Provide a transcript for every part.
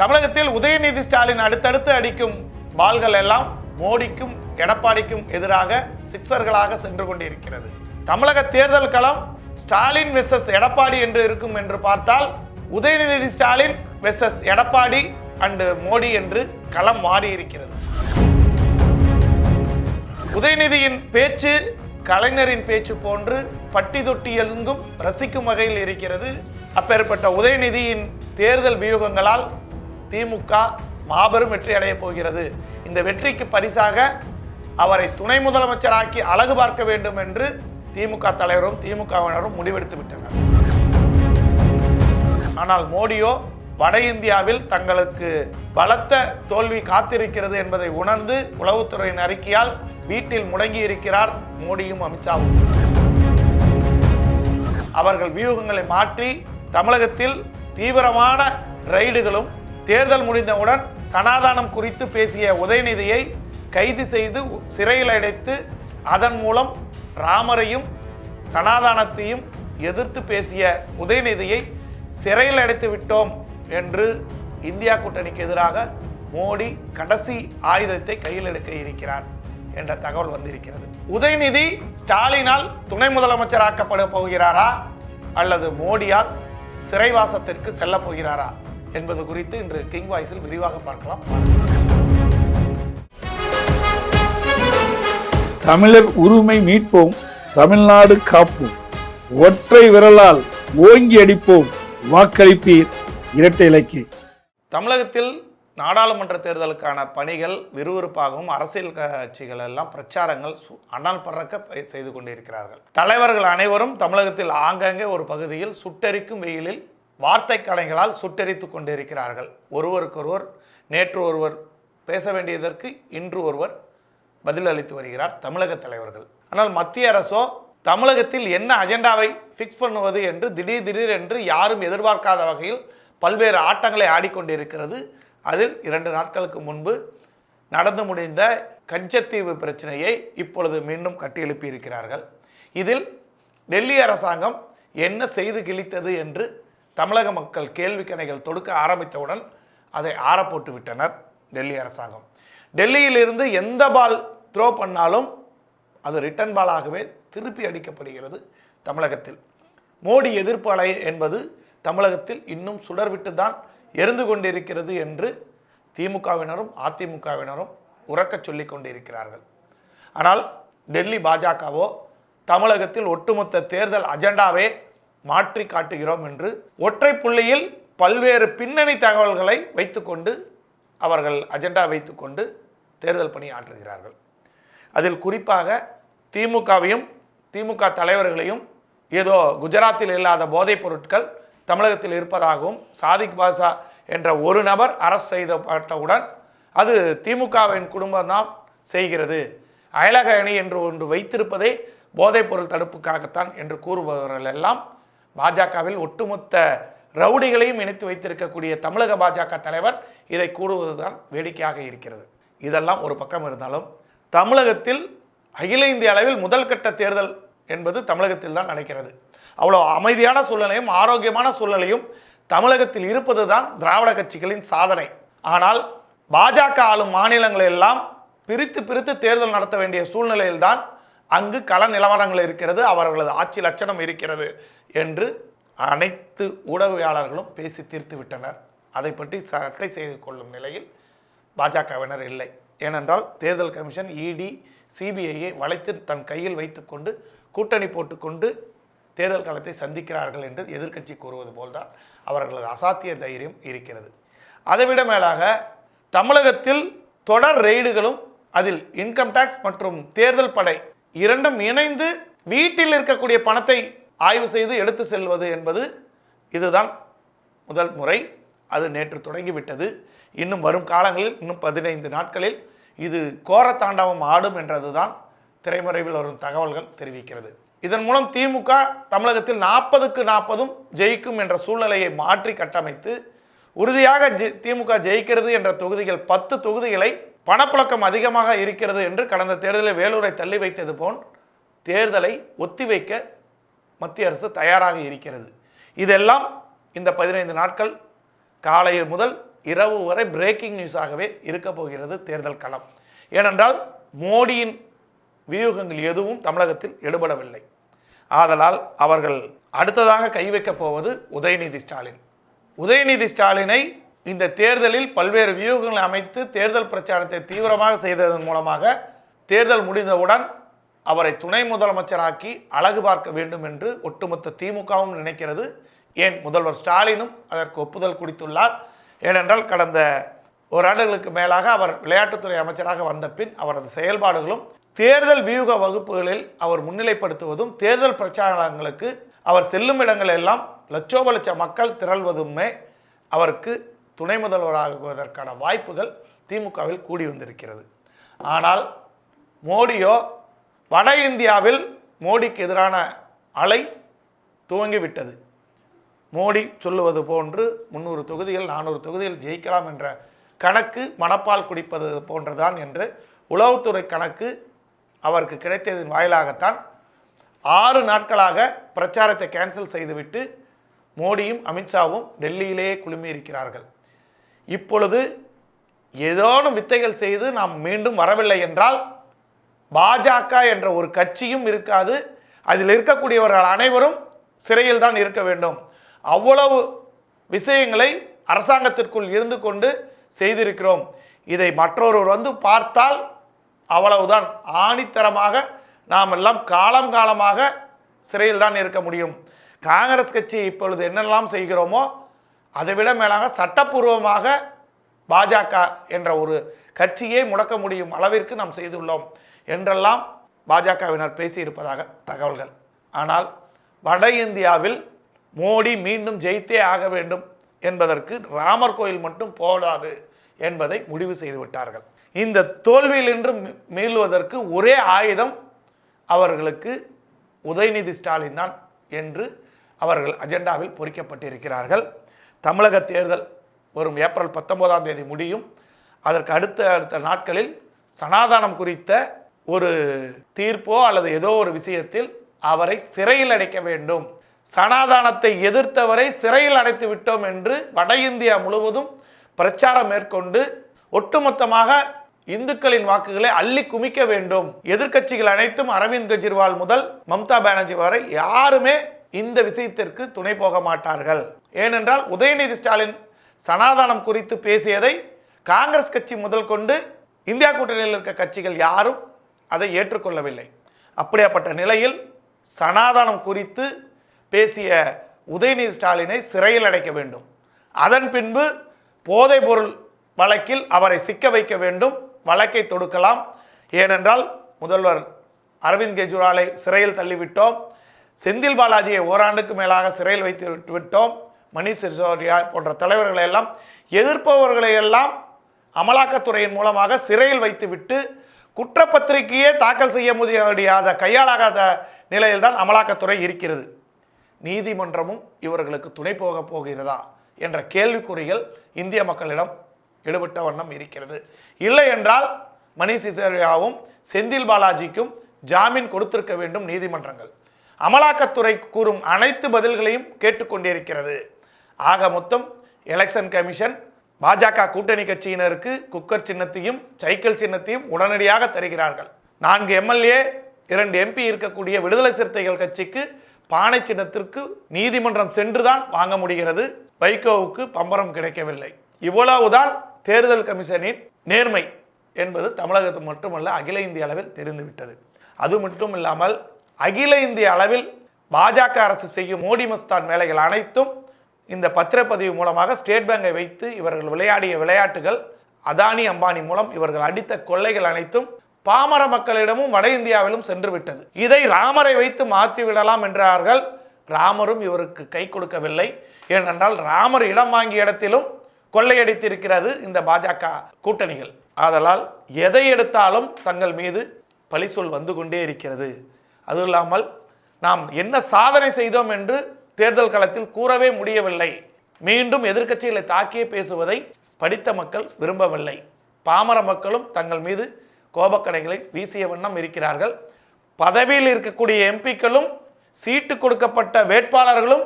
தமிழகத்தில் உதயநிதி ஸ்டாலின் அடுத்தடுத்து அடிக்கும் பால்கள் எல்லாம் மோடிக்கும் எடப்பாடிக்கும் எதிராக சிக்சர்களாக சென்று கொண்டிருக்கிறது. தமிழக தேர்தல் களம் ஸ்டாலின் வெர்சஸ் எடப்பாடி என்று இருக்கும் என்று பார்த்தால் உதயநிதி ஸ்டாலின் வெர்சஸ் எடப்பாடி அண்டு மோடி என்று களம் மாறி இருக்கிறது உதயநிதியின் பேச்சு கலைஞரின் பேச்சு போன்று பட்டி தொட்டி எங்கும் ரசிக்கும் வகையில் இருக்கிறது. அப்பேற்பட்ட உதயநிதியின் தேர்தல் வியூகங்களால் திமுக மாபெரும் வெற்றி அடையப் போகிறது. இந்த வெற்றிக்கு பரிசாக அவரை துணை முதலமைச்சராக்கி அழகு பார்க்க வேண்டும் என்று திமுக தலைவரும் திமுகவினரும் முடிவெடுத்து விட்டனர். ஆனால் மோடியோ வட இந்தியாவில் தங்களுக்கு பலத்த தோல்வி காத்திருக்கிறது என்பதை உணர்ந்து உளவுத்துறையின் அறிக்கையால் வீட்டில் முடங்கி இருக்கிறார் மோடியும் அமித்ஷாவும். அவர்கள் வியூகங்களை மாற்றி தமிழகத்தில் தீவிரமான ரைடுகளும் தேர்தல் முடிந்தவுடன் சனாதானம் குறித்து பேசிய உதயநிதியை கைது செய்து சிறையில் அடைத்து அதன் மூலம் ராமரையும் சனாதானத்தையும் எதிர்த்து பேசிய உதயநிதியை சிறையில் அடைத்து விட்டோம் என்று இந்தியா கூட்டணிக்கு எதிராக மோடி கடைசி ஆயுதத்தை கையில் எடுக்க இருக்கிறார் என்ற தகவல் வந்திருக்கிறது. உதயநிதி ஸ்டாலினால் துணை முதலமைச்சராக்கப்பட போகிறாரா அல்லது மோடியால் சிறைவாசத்திற்கு செல்ல போகிறாரா? என்பது குறித்து இன்று கிங் வாய்ஸில் விரிவாக பார்க்கலாம். தமிழர் உரிமை மீட்போம் தமிழ்நாடு காப்போம். ஒற்றை விரலால் ஓங்கி அடிப்போம் வாக்களிப்பீர் இரட்டை இலக்கு. தமிழகத்தில் நாடாளுமன்ற தேர்தலுக்கான பணிகள் விறுவிறுப்பாகவும் அரசியல் கட்சிகள் எல்லாம் பிரச்சாரங்கள் அனல் பறக்க செய்து கொண்டிருக்கிறார்கள். தலைவர்கள் அனைவரும் தமிழகத்தில் ஆங்காங்கே ஒரு பகுதியில் சுட்டெரிக்கும் வெயிலில் வார்த்தை கலைகளால் சுட்டெரித்து கொண்டிருக்கிறார்கள். ஒருவருக்கொருவர் நேற்று ஒருவர் பேச வேண்டியதற்கு இன்று ஒருவர் பதில் அளித்து வருகிறார் தமிழக தலைவர்கள். ஆனால் மத்திய அரசோ தமிழகத்தில் என்ன அஜெண்டாவை ஃபிக்ஸ் பண்ணுவது என்று திடீர் திடீர் என்று யாரும் எதிர்பார்க்காத வகையில் பல்வேறு ஆட்டங்களை ஆடிக்கொண்டிருக்கிறது. அதில் இரண்டு நாட்களுக்கு முன்பு நடந்து முடிந்த கஞ்சத்தீவு பிரச்சனையை இப்பொழுது மீண்டும் கட்டியெழுப்பி இருக்கிறார்கள் இதில் டெல்லி அரசாங்கம் என்ன செய்து கிழித்தது என்று தமிழக மக்கள் கேள்வி கணைகள் தொடுக்க ஆரம்பித்தவுடன் அதை ஆறப்போட்டு விட்டனர் டெல்லி அரசாங்கம். டெல்லியிலிருந்து எந்த பால் த்ரோ பண்ணாலும் அது ரிட்டன் பாலாகவே திருப்பி அடிக்கப்படுகிறது தமிழகத்தில். மோடி எதிர்ப்பு அலை என்பது தமிழகத்தில் இன்னும் சுடர்விட்டு தான் எரிந்து கொண்டிருக்கிறது என்று திமுகவினரும் அதிமுகவினரும் உறக்கச் சொல்லிக் கொண்டிருக்கிறார்கள். ஆனால் டெல்லி பாஜகவோ தமிழகத்தில் ஒட்டுமொத்த தேர்தல் அஜெண்டாவே மாற்றி காட்டுகிறோம் என்று ஒற்றை புள்ளியில் பல்வேறு பின்னணி தகவல்களை வைத்துக்கொண்டு அவர்கள் அஜெண்டா வைத்துக்கொண்டு தேர்தல் பணி ஆற்றுகிறார்கள். அதில் குறிப்பாக திமுகவையும் திமுக தலைவர்களையும் ஏதோ குஜராத்தில் இல்லாத போதைப் பொருட்கள் தமிழகத்தில் இருப்பதாகவும் சாதிக் பாஷா என்ற ஒரு நபர் அரசு செய்தப்பட்டவுடன் அது திமுகவின் குடும்பம்தான் செய்கிறது. அயலக அணி என்று ஒன்று வைத்திருப்பதே போதைப் பொருள் தடுப்புக்காகத்தான் என்று கூறுபவர்கள் எல்லாம் பாஜகவில் ஒட்டுமொத்த ரவுடிகளையும் இணைத்து வைத்திருக்கக்கூடிய தமிழக பாஜக தலைவர் இதை கூறுவதுதான் வேடிக்கையாக இருக்கிறது. இதெல்லாம் ஒரு பக்கம் இருந்தாலும் தமிழகத்தில் அகில இந்திய அளவில் முதல் கட்ட தேர்தல் என்பது தமிழகத்தில் தான் நடக்கிறது. அவ்வளோ அமைதியான சூழ்நிலையும் ஆரோக்கியமான சூழ்நிலையும் தமிழகத்தில் இருப்பது தான் திராவிட கட்சிகளின் சாதனை. ஆனால் பாஜக ஆளும் மாநிலங்கள் எல்லாம் பிரித்து பிரித்து தேர்தல் நடத்த வேண்டிய சூழ்நிலையில்தான் அங்கு கள நிலவரங்கள் இருக்கிறது அவர்களது ஆட்சி லட்சணம் இருக்கிறது என்று அனைத்து ஊடகவியாளர்களும் பேசி தீர்த்து விட்டனர். அதை பற்றி சட்டை செய்து கொள்ளும் நிலையில் பாஜகவினர் இல்லை. ஏனென்றால் தேர்தல் கமிஷன் இடி சிபிஐயை வளைத்து தன் கையில் வைத்துக்கொண்டு கூட்டணி போட்டுக்கொண்டு தேர்தல் காலத்தை சந்திக்கிறார்கள் என்று எதிர்க்கட்சி கூறுவது போல்தான் அவர்களது அசாத்திய தைரியம் இருக்கிறது. அதைவிட மேலாக தமிழகத்தில் தொடர் ரெய்டுகளும் அதில் இன்கம் டேக்ஸ் மற்றும் தேர்தல் படை இரண்டும் இணைந்து வீட்டில் இருக்கக்கூடிய பணத்தை ஆய்வு செய்து எடுத்து செல்வது என்பது இதுதான் முதல் முறை. அது நேற்று தொடங்கிவிட்டது. இன்னும் வரும் காலங்களில் இன்னும் பதினைந்து நாட்களில் இது கோரத்தாண்டவம் ஆடும் என்றதுதான் திரைமறைவில் வரும் தகவல்கள் தெரிவிக்கிறது. இதன் மூலம் திமுக தமிழகத்தில் நாற்பதுக்கு நாற்பதும் ஜெயிக்கும் என்ற சூழ்நிலையை மாற்றி கட்டமைத்து உறுதியாக ஜெ- திமுக ஜெயிக்கிறது என்ற தொகுதிகள் பத்து தொகுதிகளை பணப்புழக்கம் அதிகமாக இருக்கிறது என்று கடந்த தேர்தலில் வேலூரை தள்ளி வைத்தது போல் தேர்தலை ஒத்திவைக்க மத்திய அரசு தயாராக இருக்கிறது. இதெல்லாம் இந்த பதினைந்து நாட்கள் காலை முதல் இரவு வரை பிரேக்கிங் நியூஸாகவே இருக்க போகிறது தேர்தல் களம். ஏனென்றால் மோடியின் வியூகங்கள் எதுவும் தமிழகத்தில் எடுபடவில்லை. ஆதலால் அவர்கள் அடுத்ததாக கை வைக்கப் போவது உதயநிதி ஸ்டாலின். உதயநிதி ஸ்டாலினை இந்த தேர்தலில் பல்வேறு வியூகங்களை அமைத்து தேர்தல் பிரச்சாரத்தை தீவிரமாக செய்ததன் மூலமாக தேர்தல் முடிந்தவுடன் அவரை துணை முதலமைச்சராக்கி அழகு பார்க்க வேண்டும் என்று ஒட்டுமொத்த திமுகவும் நினைக்கிறது. ஏன்? முதல்வர் ஸ்டாலினும் அதற்கு ஒப்புதல் கொடுத்துள்ளார். ஏனென்றால் கடந்த ஓராண்டுகளுக்கு மேலாக அவர் விளையாட்டுத்துறை அமைச்சராக வந்த பின் அவரது செயல்பாடுகளும் தேர்தல் வியூக வகுப்புகளில் அவர் முன்னிலைப்படுத்துவதும் தேர்தல் பிரச்சாரங்களுக்கு அவர் செல்லும் இடங்கள் எல்லாம் லட்சோப லட்ச மக்கள் திரள்வதுமே அவருக்கு துணை முதல்வராகுவதற்கான வாய்ப்புகள் திமுகவில் கூடி வந்திருக்கிறது. ஆனால் மோடியோ வட இந்தியாவில் மோடிக்கு எதிரான அலை துவங்கிவிட்டது. மோடி சொல்லுவது போன்று முந்நூறு தொகுதிகள் நானூறு தொகுதிகள் ஜெயிக்கலாம் என்ற கணக்கு மணப்பால் குடிப்பது போன்றுதான் என்று உளவுத்துறை கணக்கு அவருக்கு கிடைத்ததன் வாயிலாகத்தான் ஆறு நாட்களாக பிரச்சாரத்தை கேன்சல் செய்துவிட்டு மோடியும் அமித்ஷாவும் டெல்லியிலேயே குழுமியிருக்கிறார்கள். இப்பொழுது ஏதோனும் வித்தைகள் செய்து நாம் மீண்டும் வரவில்லை என்றால் பாஜக என்ற ஒரு கட்சியும் இருக்காது. அதில் இருக்கக்கூடியவர்கள் அனைவரும் சிறையில் தான் இருக்க வேண்டும். அவ்வளவு விஷயங்களை அரசாங்கத்திற்குள் இருந்து கொண்டு செய்திருக்கிறோம். இதை மற்றொருவர் வந்து பார்த்தால் அவ்வளவுதான். ஆணித்தரமாக நாம் எல்லாம் காலம் காலமாக சிறையில் தான் இருக்க முடியும். காங்கிரஸ் கட்சி இப்பொழுது என்னெல்லாம் செய்கிறோமோ அதைவிட மேலாக சட்டப்பூர்வமாக பாஜக என்ற ஒரு கட்சியை முடக்க முடியும் அளவிற்கு நாம் செய்துள்ளோம் என்றெல்லாம் பாஜகவினர் பேசியிருப்பதாக தகவல்கள். ஆனால் வட இந்தியாவில் மோடி மீண்டும் ஜெயித்தே ஆக வேண்டும் என்பதற்கு ராமர் கோயில் மட்டும் போதாது என்பதை முடிவு செய்து விட்டார்கள். இந்த தோல்வியிலின்று மீள்வதற்கு ஒரே ஆயுதம் அவர்களுக்கு உதயநிதி ஸ்டாலின் தான் என்று அவர்கள் அஜெண்டாவில் பொறிக்கப்பட்டிருக்கிறார்கள். தமிழக தேர்தல் வரும் ஏப்ரல் பத்தொன்பதாம் தேதி முடியும். அதற்கு அடுத்த அடுத்த நாட்களில் சனாதானம் குறித்த ஒரு தீர்ப்போ அல்லது ஏதோ ஒரு விஷயத்தில் அவரை சிறையில் அடைக்க வேண்டும். சனாதானத்தை எதிர்த்தவரை சிறையில் அடைத்து விட்டோம் என்று வட இந்தியா முழுவதும் பிரச்சாரம் மேற்கொண்டு ஒட்டுமொத்தமாக இந்துக்களின் வாக்குகளை அள்ளி குமிக்க வேண்டும். எதிர்க்கட்சிகள் அனைத்தும் அரவிந்த் கெஜ்ரிவால் முதல் மம்தா பானர்ஜி வரை யாருமே இந்த விஷயத்திற்கு துணை போக மாட்டார்கள். ஏனென்றால் உதயநிதி ஸ்டாலின் சனாதானம் குறித்து பேசியதை காங்கிரஸ் கட்சி முதல் கொண்டு இந்தியா கூட்டணியில் இருக்க கட்சிகள் யாரும் அதை ஏற்றுக்கொள்ளவில்லை. அப்படியாப்பட்ட நிலையில் சனாதனம் குறித்து பேசிய உதயநிதி ஸ்டாலினை சிறையில் அடைக்க வேண்டும். அதன் பின்பு போதை பொருள் வழக்கில் அவரை சிக்க வைக்க வேண்டும் வழக்கை தொடுக்கலாம். ஏனென்றால் முதல்வர் அரவிந்த் கெஜ்ரிவாலை சிறையில் தள்ளிவிட்டோம். செந்தில் பாலாஜியை ஓராண்டுக்கு மேலாக சிறையில் வைத்து விட்டுவிட்டோம் மணிஷ் சிசோடியா போன்ற தலைவர்களை எல்லாம் எதிர்ப்பவர்களை எல்லாம் அமலாக்கத்துறையின் மூலமாக சிறையில் வைத்துவிட்டு குற்றப்பத்திரிகையே தாக்கல் செய்ய முடியாத கையாளாகாத நிலையில்தான் அமலாக்கத்துறை இருக்கிறது. நீதிமன்றமும் இவர்களுக்கு துணை போக போகிறதா என்ற கேள்விக்குறிகள் இந்திய மக்களிடம் எழுபட்ட வண்ணம் இருக்கிறது. இல்லை என்றால் மணிஷ் சிசோடியாவும் செந்தில் பாலாஜிக்கும் ஜாமீன் கொடுத்திருக்க வேண்டும் நீதிமன்றங்கள். அமலாக்கத்துறை கூறும் அனைத்து பதில்களையும் கேட்டுக்கொண்டிருக்கிறது. ஆக மொத்தம் எலெக்ஷன் கமிஷன் பாஜக கூட்டணி கட்சியினருக்கு குக்கர் சின்னத்தையும் சைக்கிள் சின்னத்தையும் உடனடியாக தருகிறார்கள். நான்கு எம்எல்ஏ இரண்டு எம்பி இருக்கக்கூடிய விடுதலை சிறுத்தைகள் கட்சிக்கு பானை சின்னத்திற்கு நீதிமன்றம் சென்றுதான் வாங்க முடிகிறது. வைகோவுக்கு பம்பரம் கிடைக்கவில்லை. இவ்வளவுதான் தேர்தல் கமிஷனின் நேர்மை என்பது தமிழகத்தில் மட்டுமல்ல அகில இந்திய அளவில் தெரிந்துவிட்டது. அது மட்டும் இல்லாமல் அகில இந்திய அளவில் பாஜக அரசு செய்யும் மோடி மஸ்தான் வேலைகள் அனைத்தும் இந்த பத்திரப்பதிவு மூலமாக ஸ்டேட் பேங்கை வைத்து இவர்கள் விளையாடிய விளையாட்டுகள் அதானி அம்பானி மூலம் இவர்கள் அடித்த கொள்ளைகள் அனைத்தும் பாமர மக்களிடமும் வட இந்தியாவிலும் சென்று விட்டது இதை ராமரை வைத்து மாற்றி விடலாம் என்றார்கள். ராமரும் இவருக்கு கை கொடுக்கவில்லை. ஏனென்றால் ராமர் இடம் வாங்கிய இடத்திலும் கொள்ளையடித்திருக்கிறது இந்த பாஜக கூட்டணிகள். ஆதலால் எதை எடுத்தாலும் தங்கள் மீது பழிசொல் வந்து கொண்டே இருக்கிறது. அதுவும் இல்லாமல் நாம் என்ன சாதனை செய்தோம் என்று தேர்தல் களத்தில் கூறவே முடியவில்லை. மீண்டும் எதிர்க்கட்சிகளை தாக்கியே பேசுவதை படித்த மக்கள் விரும்பவில்லை. பாமர மக்களும் தங்கள் மீது கோபக்கடைகளை வீசிய வண்ணம் இருக்கிறார்கள். பதவியில் இருக்கக்கூடிய எம்பிக்களும் சீட்டு கொடுக்கப்பட்ட வேட்பாளர்களும்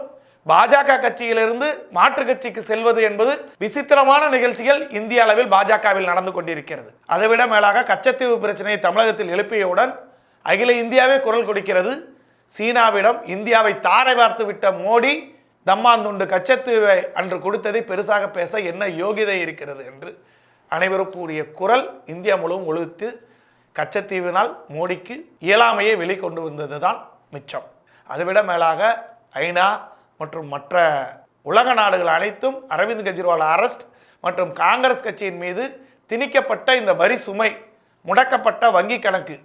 பாஜக கட்சியிலிருந்து மாற்று கட்சிக்கு செல்வது என்பது விசித்திரமான நிகழ்ச்சிகள் இந்திய அளவில் பாஜகவில் நடந்து கொண்டிருக்கிறது. அதைவிட மேலாக கச்சத்தீவு பிரச்சனையை தமிழகத்தில் எழுப்பியவுடன் அகில இந்தியாவே குரல் கொடுக்கிறது. சீனாவிடம் இந்தியாவை தாரை வார்த்து விட்ட மோடி தம்மாந்துண்டு கச்சத்தீவை அன்று கொடுத்ததை பெருசாக பேச என்ன யோகிதை இருக்கிறது? என்று அனைவரும் கூடிய குரல் இந்தியா முழுவதும் ஒழுத்து கச்சத்தீவினால் மோடிக்கு இயலாமையை வெளிக்கொண்டு வந்தது தான் மிச்சம் அதைவிட மேலாக ஐநா மற்றும் மற்ற உலக நாடுகள் அனைத்தும் அரவிந்த் கெஜ்ரிவால் அரஸ்ட் மற்றும் காங்கிரஸ் கட்சியின் மீது திணிக்கப்பட்ட இந்த வரி சுமை முடக்கப்பட்ட வங்கி கணக்கு.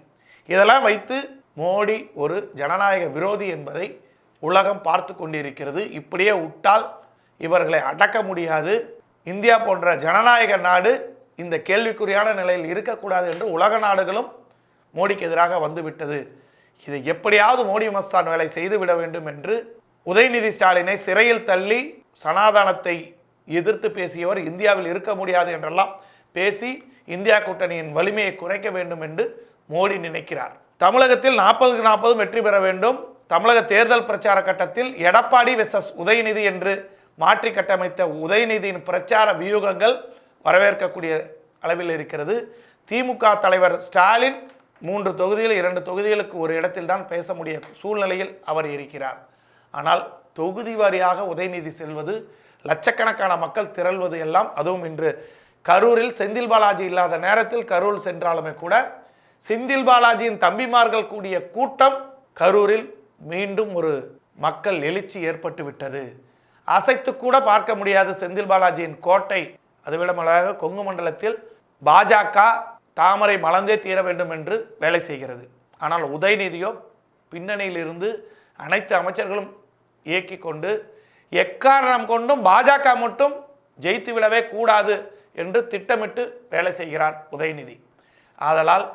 இதெல்லாம் வைத்து மோடி ஒரு ஜனநாயக விரோதி என்பதை உலகம் பார்த்து கொண்டிருக்கிறது. இப்படியே விட்டால் இவர்களை அடக்க முடியாது. இந்தியா போன்ற ஜனநாயக நாடு இந்த கேள்விக்குறியான நிலையில் இருக்கக்கூடாது என்று உலக நாடுகளும் மோடிக்கு எதிராக வந்துவிட்டது. இதை எப்படியாவது மோடி மஸ்தான் வேலை செய்துவிட வேண்டும் என்று உதயநிதி ஸ்டாலினை சிறையில் தள்ளி சனாதனத்தை எதிர்த்து பேசியவர் இந்தியாவில் இருக்க முடியாது என்றெல்லாம் பேசி இந்தியா கூட்டணியின் வலிமையை குறைக்க வேண்டும் என்று மோடி நினைக்கிறார். தமிழகத்தில் நாற்பதுக்கு நாற்பதும் வெற்றி பெற வேண்டும். தமிழக தேர்தல் பிரச்சார கட்டத்தில் எடப்பாடி வெசஸ் உதயநிதி என்று மாற்றி கட்டமைத்த உதயநிதியின் பிரச்சார வியூகங்கள் வரவேற்கக்கூடிய அளவில் இருக்கிறது. திமுக தலைவர் ஸ்டாலின் மூன்று தொகுதியில் இரண்டு தொகுதிகளுக்கு ஒரு இடத்தில் தான் பேச முடிய சூழ்நிலையில் அவர் இருக்கிறார். ஆனால் தொகுதி வாரியாக உதயநிதி செல்வது லட்சக்கணக்கான மக்கள் திரள்வது எல்லாம் அதுவும் இன்று கரூரில் செந்தில் பாலாஜி இல்லாத நேரத்தில் கரூர் சென்றாலுமே கூட செந்தில் பாலாஜியின் தம்பிமார்கள் கூடிய கூட்டம் கரூரில் மீண்டும் ஒரு மக்கள் எழுச்சி ஏற்பட்டு விட்டது. அசைத்து கூட பார்க்க முடியாது செந்தில் பாலாஜியின் கோட்டை. அதுவிடமலாக கொங்கு மண்டலத்தில் பாஜக தாமரை மலர்ந்தே தீர வேண்டும் என்று வேலை செய்கிறது. ஆனால் உதயநிதியோ பின்னணியிலிருந்து அனைத்து அமைச்சர்களும் இயக்கி கொண்டு எக்காரணம் கொண்டும் பாஜக மட்டும் ஜெயித்து விடவே கூடாது என்று திட்டமிட்டு வேலை செய்கிறார் உதயநிதி. ஆதலால்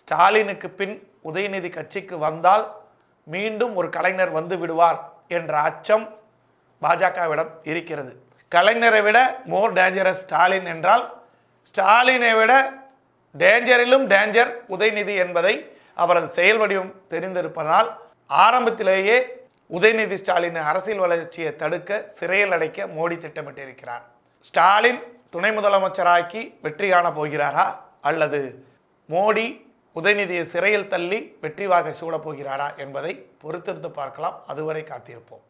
ஸ்டாலினுக்கு பின் உதயநிதி கட்சிக்கு வந்தால் மீண்டும் ஒரு கலைஞர் வந்து விடுவார் என்ற அச்சம் பாஜகவிடம் இருக்கிறது. கலைஞரை விட மோர் டேஞ்சரஸ் ஸ்டாலின் என்றால் ஸ்டாலினை விட டேஞ்சரிலும் டேஞ்சர் உதயநிதி என்பதை அவரது செயல் வடிவம் தெரிந்திருப்பதனால் ஆரம்பத்திலேயே உதயநிதி ஸ்டாலின் அரசியல் வளர்ச்சியை தடுக்க சிறையில் அடைக்க மோடி திட்டமிட்டிருக்கிறார். ஸ்டாலின் துணை முதலமைச்சராக்கி வெற்றி காணப் போகிறாரா அல்லது மோடி உதயநிதியை சிறையில் தள்ளி வெற்றி வாகை சூடப் போகிறாரா என்பதை பொறுத்திருந்து பார்க்கலாம். அதுவரை காத்திருப்போம்.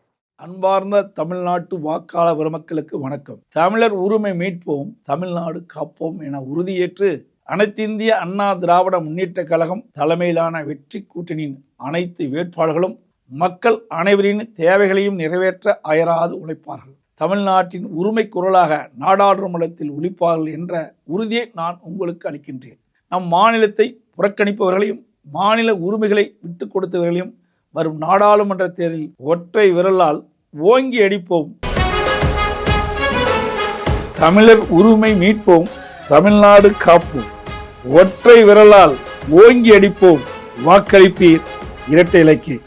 அன்பார்ந்த தமிழ்நாட்டு வாக்காள பெருமக்களுக்கு வணக்கம். தமிழர் உரிமை மீட்போம் தமிழ்நாடு காப்போம் என உறுதியேற்று அனைத்திந்திய அண்ணா திராவிட முன்னேற்ற கழகம் தலைமையிலான வெற்றி கூட்டணியின் அனைத்து வேட்பாளர்களும் மக்கள் அனைவரின் தேவைகளையும் நிறைவேற்ற அயராது உழைப்பார்கள். தமிழ்நாட்டின் உரிமை குரலாக நாடாளுமன்றத்தில் ஒழிப்பார்கள் என்ற உறுதியை நான் உங்களுக்கு அளிக்கின்றேன். நம் மாநிலத்தை புறக்கணிப்பவர்களையும் மாநில உரிமைகளை விட்டுக் கொடுத்தவர்களையும் வரும் நாடாளுமன்ற தேர்தலில் ஒற்றை விரலால் ஓங்கி அடிப்போம். தமிழர் உரிமை மீட்போம் தமிழ்நாடு காப்போம். ஒற்றை விரலால் ஓங்கி அடிப்போம். வாக்களிப்பீர் இரட்டை இலக்கிய